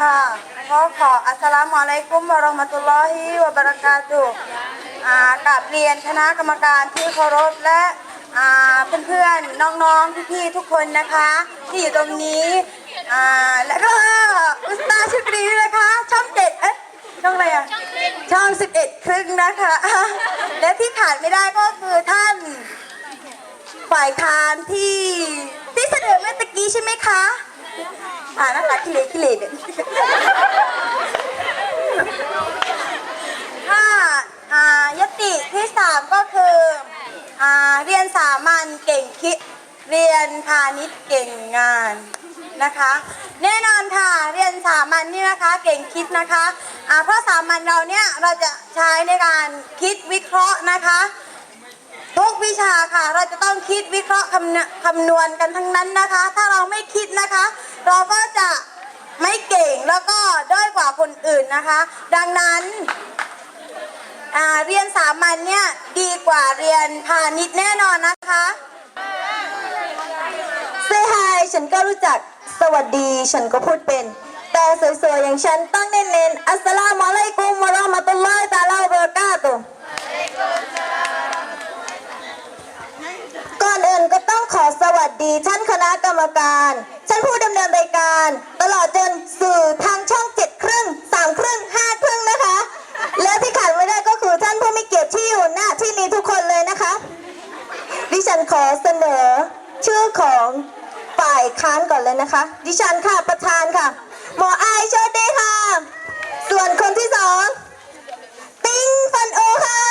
ค่ะก็ขออัสสลามุอะลัยกุมวะเราะห์มะตุลลอฮิวะบะเราะกาตุฮ์อ่ากราบเรียนคณะกรรมการที่เคารพและอ่าเพื่อนๆน้องๆพี่ๆทุกคนนะคะ ที่อยู่ตรงนี้อ่าและก็อุสตาชุกรีด้วยนะคะช่องเจ็ดเอ๊ะช่องอะไรอะช่องสิบเอ็ดครึ่งนะคะและที่ขาดไม่ได้ก็คือท่านฝ่ายค้านที่ที่เสนอเมื่อตะกี้ใช่ไหมคะ อ่านะคะกิเลสกิเลสเนี่ยถ้าอ่ายติที่สามก็คืออ่าเรียนสามัญเก่งคิดเรียนพาณิชย์เก่งงานนะคะ แน่นอนค่ะเรียนสามัญนี่นะคะเก่งคิดนะคะอ่าเพราะสามัญเราเนี่ยเราจะใช้ในการคิดวิเคราะห์นะคะทุกวิชาค่ะเราจะต้องคิดวิเคราะห์คำนคำนวณกันทั้งนั้นนะคะ ถ้าเราไม่คิดนะคะ เราก็จะไม่เก่งแล้วก็ด้อยกว่าคนอื่นนะคะ ดังนั้นเรียนสามัญเนี่ยดีกว่าเรียนพาณิชย์แน่นอนนะคะเซฮายฉันก็รู้จักสวัสดีฉันก็พูดเป็น แต่สวยๆอย่างฉันต้องเน้นๆอัสสลามุอะลัยกุมวะเราะห์มะตุลลอฮิตะอาลาวะบะเราะกาตุก่อนอื่นก็ต้องขอสวัสดีท่านคณะกรรมการ ของฝ่ายค้านก่อนเลยนะคะ ดิฉันค่ะประธานค่ะ หมอไอายโชดีค่ะ ส่วนคนที่สองติ้งฟันโอค่ะ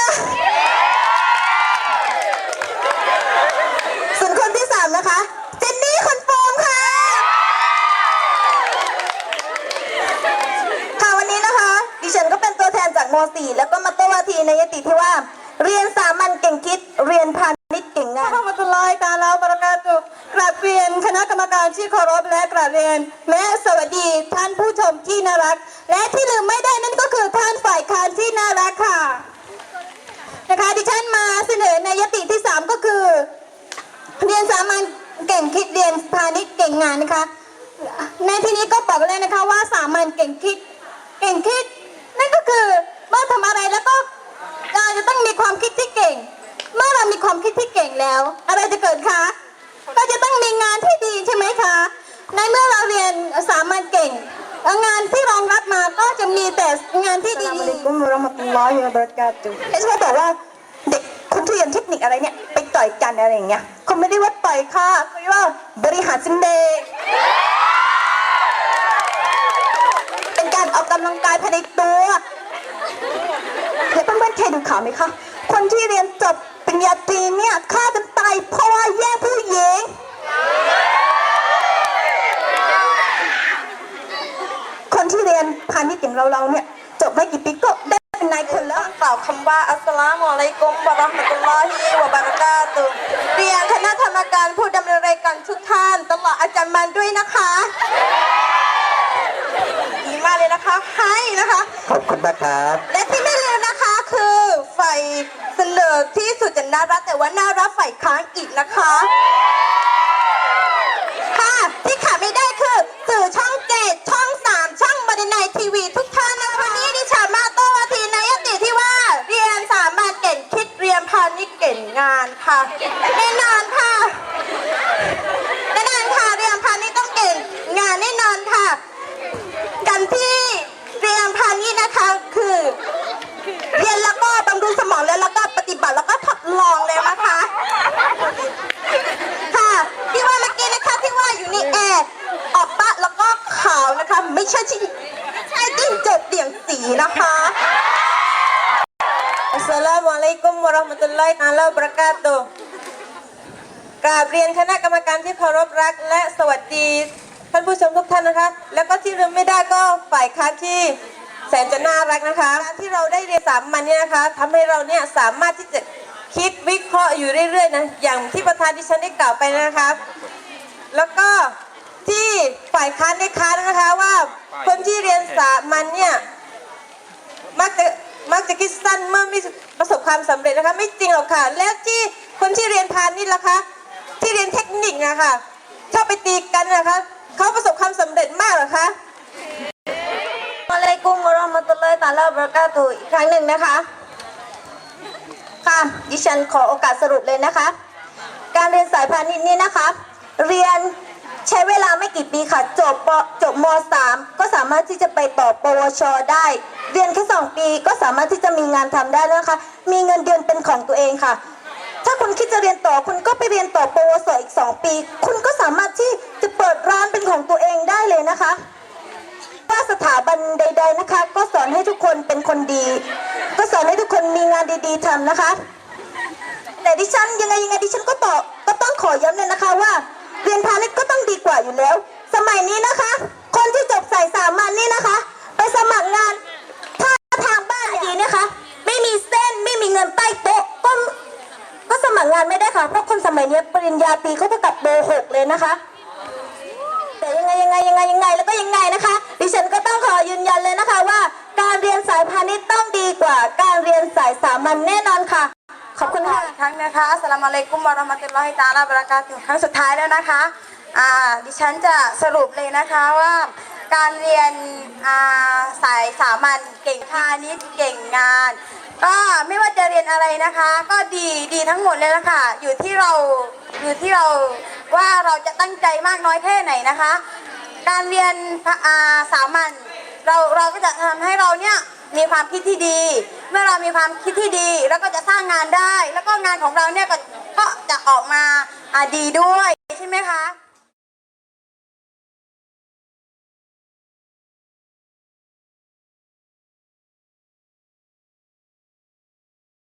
ส่วนคนที่สามนะคะเจนนี่คนโฟมค่ะ ค่ะวันนี้นะคะ ดิฉันก็เป็นตัวแทนจากม .4 แล้วก็มาโต้วาทีในยติที่ว่า เรียนสามัญเก่งคิด เรียนพาณิชย์เก่งงานข้ามาตุลอยตาลาบรากาตุก ราบเรียนคณะกรรมการที่เคารพและกราบเรียนและสวัสดีท่านผู้ชมที่น่ารัก และที่ลืมไม่ได้นั่นก็คือท่านฝ่ายค้านที่น่ารักค่ะนะคะดิฉันมาเสนอในยติที่ 3 ก็คือ เรียนสามัญเก่งคิดเรียนพาณิชย์เก่งงานนะคะ ในที่นี้ก็บอกเลยนะคะว่าสามัญเก่งคิดเก่งคิด นั่นก็คือเมื่อทำอะไรแล้วก็เราจะต้องมีความคิดที่เก่ง เมื่อเรามีความคิดที่เก่งแล้ว อะไรจะเกิดคะ ก็จะต้องมีงานที่ดีใช่ไหมคะ ในเมื่อเราเรียนสามัญเก่งแล้วงานที่รองรับมาก็จะมีแต่งานที่อัสดีสลามุอะลัยกุมวะเราะห์มะตุลลอฮิวะบะเราะกาตุฮ์ๆไม่ใช่บอกว่าเด็กคนที่เรียนเทคนิคอะไรเนี่ยไปต่อยกันอะไรอย่างเงี้ยเขาไม่ได้ว่าต่อยค่ะเขาเรียกว่าบริหารสินเดย์เป็นการออกกำลังกายภายในตัวแล้วเพื่อนๆเคยดูข่าวไหมคะ คนที่เรียนจบปริญญาตรีเนี่ยฆ่ากันตายเพราะว่าแย่งผู้หญิง คนที่เรียนพาณิชย์ อย่างเราๆเนี่ยจบไม่กี่ปีก็ได้เป็นนายคนแล้วกล่าวคำว่าอัสสลามุอะลัยกุมวะเราะห์มะตุลลอฮิวะบะเราะกาตุฮ์เรียนคณะกรรมการผู้ดำเนินรายการทุกท่านตลอดอาจารย์มันด้วยนะคะดีมากเลยนะคะให้นะคะ ขอบคุณมากครับ และที่ไม่ลืมนะคะคือฝ่ายเสนอที่สุดจะน่ารักแต่ว่าน่ารักฝ่ายค้านอีกนะคะค่ะ งานค่ะแน่นอนค่ะแน่นอนค่ะเรียนพาณิชย์ต้องเก่งงานแน่นอนค่ะ กันที่เรียนพาณิชย์นะคะคือ เรียนแล้วก็บำรุงสมองแล้วแล้วก็ปฏิบัติแล้วก็ทดลองเลยนะคะค่ะที่ว่าเมื่อกี้นะคะที่ว่าอยู่ในแอร์ออกปะแล้วก็ขาวนะคะ ไม่ใช่ที่ไม่ใช่จิ้งจกเดี่ยงสีนะคะ อัสสลามุอะลัยกุมวะเราะห์มะตุลลอฮิตะอาลาบะเราะกาตุฮ์กราบเรียนคณะกรรมการที่เคารพรัก และสวัสดีท่านผู้ชมทุกท่านนะคะ แล้วก็ที่ลืมไม่ได้ก็ฝ่ายค้านที่แสนจะน่ารักนะคะ ที่เราได้เรียนสามัญเนี่ยนะคะทำให้เราเนี่ยสามารถที่จะคิดวิเคราะห์อยู่เรื่อยๆนะอย่างที่ประธานดิฉันได้กล่าวไปนะคะแล้วก็ที่ฝ่ายค้านได้ค้านนะคะว่าคนที่เรียนสามัญเนี่ยมักจะ มักจะคิดสั้นเมื่อไม่ประสบความสำเร็จนะคะ ไม่จริงหรอกค่ะ แล้วที่คนที่เรียนพาณิชย์ล่ะคะ ที่เรียนเทคนิคนะคะชอบไปตีกันนะคะเขาประสบความสำเร็จมากหรอคะมาเลาเล่าเบรากาตุอีกครั้งหนึ่งนะคะ ค่ะดิฉันขอโอกาสสรุปเลยนะคะ การเรียนสายพาณิชย์นี้นะคะ เรียน ใช้เวลาไม่กี่ปีค่ะ จบปจบม .3 ก็สามารถที่จะไปต่อปวช ได้ เรียนแค่2ปีก็สามารถที่จะมีงานทำได้นะคะ มีเงินเดือนเป็นของตัวเองค่ะ ถ้าคุณคิดจะเรียนต่อคุณก็ไปเรียนต่อปวสอีก2ปี คุณก็สามารถที่จะเปิดร้านเป็นของตัวเองได้เลยนะคะว่าสถาบันใด ๆนะคะ ก็สอนให้ทุกคนเป็นคนดี ก็สอนให้ทุกคนมีงานดีๆทำนะคะ แต่ดิฉันยังไงยังไงดิฉันก็ตอก็ต้องขอย้ำเลยนะคะว่า เรียนพาณิชย์ก็ต้องดีกว่าอยู่แล้ว สมัยนี้นะคะ คนที่จบสายสามัญนี่นะคะ ไปสมัครงาน ถ้าทางบ้านดีนะคะ ไม่มีเส้นไม่มีเงินใต้โต๊ะก็ก็สมัครงานไม่ได้ค่ะเพราะคนสมัยนี้ปริญญาตรีเขาเท่ากับเบอร์หกเลยนะคะ แต่ยังไงยังไงยังไงยังไงแล้วก็ยังไงนะคะ ดิฉันก็ต้องขอยืนยันเลยนะคะว่า การเรียนสายพาณิชย์ต้องดีกว่า การเรียนสายสามัญแน่นอน รั้งนะคะสลามอะลัยกุมวะเราะห์มะตุลลอฮิตาลาบราะกาตุฮ์ครั้งสุดท้ายแล้วนะคะอ่าดิฉันจะสรุปเลยนะคะว่าการเรียนอ่าสายสามัญเก่งพาณิชย์เก่งงาน ก็ไม่ว่าจะเรียนอะไรนะคะ ก็ดีดีทั้งหมดเลยละค่ะอยู่ที่เราอยู่ที่เราว่าเราจะตั้งใจมากน้อยแค่ไหนนะคะ การเรียนพะอาสามัญเราเราก็จะทำให้เราเนี่ย มีความคิดที่ดี เมื่อเรามีความคิดที่ดีแล้วก็จะสร้างงานได้ แล้วก็งานของเราเนี่ยก็จะออกมาดีด้วยใช่ไหมคะ